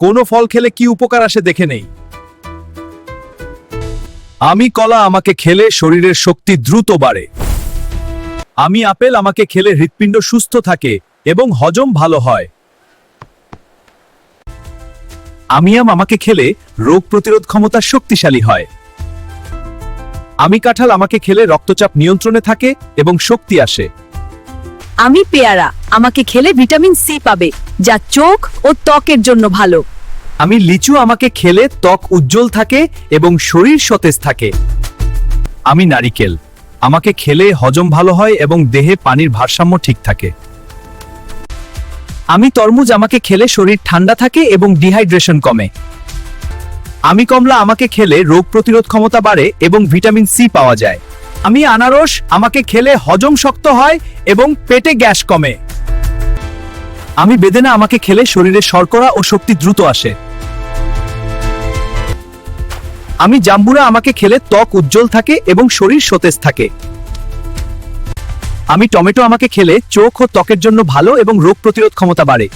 কোনো ফল খেলে কি উপকার আসে দেখে নেই। আমি কলা আমাকে খেলে শরীরের শক্তি দ্রুত বাড়ে। আমি আপেল আমাকে খেলে হৃৎপিণ্ড সুস্থ থাকে এবং হজম ভালো হয়। আমি আম আমাকে খেলে রোগ প্রতিরোধ ক্ষমতা শক্তিশালী হয়। আমি কাঁঠাল আমাকে খেলে রক্তচাপ নিয়ন্ত্রণে থাকে এবং শক্তি আসে। আমি পেয়ারা, আমাকে খেলে ভিটামিন সি পাবে, যা চোখ ও ত্বকের জন্য ভালো। আমি লিচু আমাকে খেলে ত্বক উজ্জ্বল থাকে এবং শরীর সতেজ থাকে। আমি নারিকেল, আমাকে খেলে হজম ভালো হয় এবং দেহে পানির ভারসাম্য ঠিক থাকে। আমি তরমুজ আমাকে খেলে শরীর ঠান্ডা থাকে এবং ডিহাইড্রেশন কমে। আমি কমলা আমাকে খেলে রোগ প্রতিরোধ ক্ষমতা বাড়ে এবং ভিটামিন সি পাওয়া যায়। আমি আনারস, আমাকে খেলে হজম শক্ত হয় এবং পেটে গ্যাস কমে। আমি বেদেনা আমাকে খেলে শরীরে শর্করা ও শক্তি দ্রুত আসে। আমি জাম্বুরা আমাকে খেলে ত্বক উজ্জ্বল থাকে এবং শরীর সতেজ থাকে। আমি টমেটো আমাকে খেলে চোখ ও ত্বকের জন্য ভালো এবং রোগ প্রতিরোধ ক্ষমতা বাড়ে।